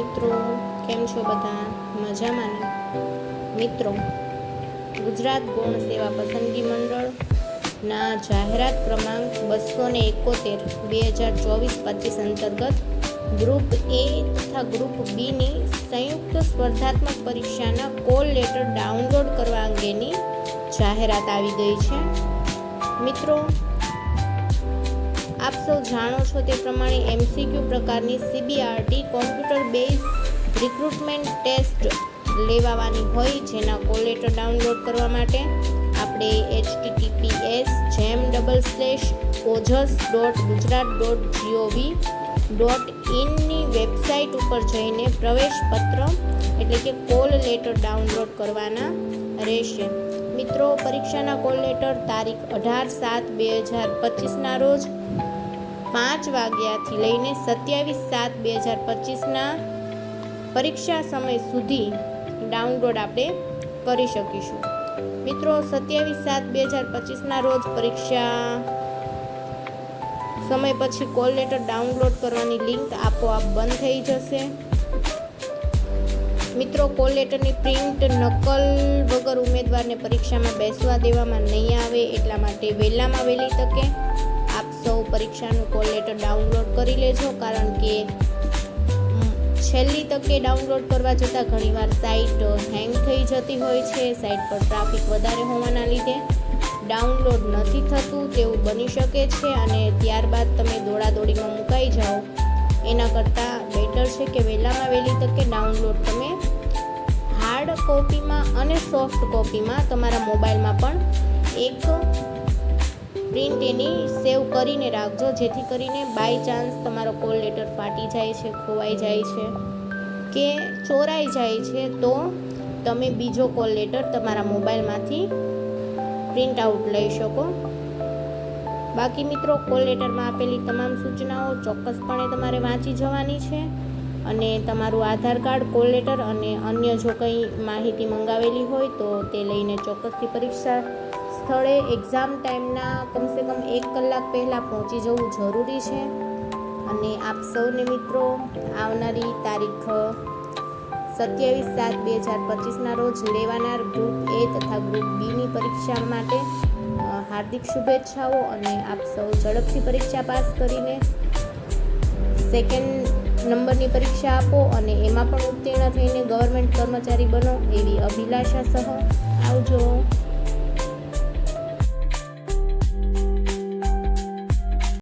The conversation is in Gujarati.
છો બધા? મજામાં ને? મિત્રો, ગુજરાત ગૌણ સેવા પસંદગી મંડળના જાહેરાત ક્રમાંક બસો ને એકોતેર બે હજાર ચોવીસ પચીસ અંતર્ગત ગ્રુપ એ તથા ગ્રુપ બીની સંયુક્ત સ્પર્ધાત્મક પરીક્ષાના કોલ લેટર ડાઉનલોડ કરવા અંગેની જાહેરાત આવી ગઈ છે. મિત્રો આપ સૌ જાણો છો તે પ્રમાણે એમસીક્યુ પ્રકારની CBRT computer base recruitment test લેવાવાની હોય જેના કોલ લેટર ડાઉનલોડ કરવા માટે આપણે એચટીટીપીએસ જેમ double slash Ojas dot Gujarat dot GOV dot ઇનની website ઉપર જઈને પ્રવેશપત્ર એટલે કે કોલ લેટર ડાઉનલોડ કરવાના રહેશે. મિત્રો, પરીક્ષાના કોલ લેટર તારીખ અઢાર સાત બે હજાર પચીસના રોજ પાંચ વાગ્યાથી લઈને સત્યાવીસ સાત બે હજાર પચીસના પરીક્ષા સમય સુધી ડાઉનલોડ આપણે કરી શકીશું. મિત્રો, સત્યાવીસ સાત બે હજાર પચીસના રોજ પરીક્ષા સમય પછી કોલ લેટર ડાઉનલોડ કરવાની લિંક આપોઆપ બંધ થઈ જશે. મિત્રો, કોલ લેટરની પ્રિન્ટ નકલ વગર ઉમેદવારને પરીક્ષામાં બેસવા દેવામાં નહીં આવે એટલા માટે વહેલામાં વહેલી તકે સૌ પરીક્ષાનું કોલ લેટર ડાઉનલોડ કરી લેજો, કારણ કે છેલ્લી તકે ડાઉનલોડ કરવા જતાં ઘણીવાર સાઇટ હેંગ થઈ જતી હોય છે, સાઇટ પર ટ્રાફિક વધારે હોવાના લીધે ડાઉનલોડ નથી થતું તેવું બની શકે છે અને ત્યારબાદ તમે દોડાદોડીમાં મુકાઈ જાઓ. એના કરતાં બેટર છે કે વહેલામાં વહેલી તકે ડાઉનલોડ તમે હાર્ડ કોપીમાં અને સોફ્ટ કોપીમાં તમારા મોબાઈલમાં પણ એક પ્રિન્ટ એની સેવ કરીને રાખજો, જેથી કરીને બાય ચાન્સ તમારો કોલ લેટર ફાટી જાય છે, ખોવાઈ જાય છે કે ચોરાઈ જાય છે, તો તમે બીજો કોલ લેટર તમારા મોબાઈલમાંથી પ્રિન્ટ આઉટ લઈ શકો. બાકી મિત્રો કોલ લેટરમાં આપેલી તમામ સૂચનાઓ ચોક્કસપણે તમારે વાંચી જવાની છે અને તમારું આધાર કાર્ડ કોલ લેટર અને અન્ય જો કંઈ માહિતી મંગાવેલી હોય તો તે લઈને ચોક્કસથી પરીક્ષા સ્થળે એક્ઝામ ટાઈમના કમસે કમ એક કલાક પહેલાં પહોંચી જવું જરૂરી છે. અને આપ સૌને મિત્રો, આવનારી તારીખ સત્યાવીસ સાત બે હજાર પચીસના રોજ લેવાનાર ગ્રુપ એ તથા ગ્રુપ બીની પરીક્ષા માટે હાર્દિક શુભેચ્છાઓ અને આપ સૌ ઝડપથી પરીક્ષા પાસ કરીને સેકન્ડ નંબરની પરીક્ષા આપો અને એમાં પણ ઉત્તીર્ણ થઈને ગવર્મેન્ટ કર્મચારી બનો એવી અભિલાષા સહ આવજો.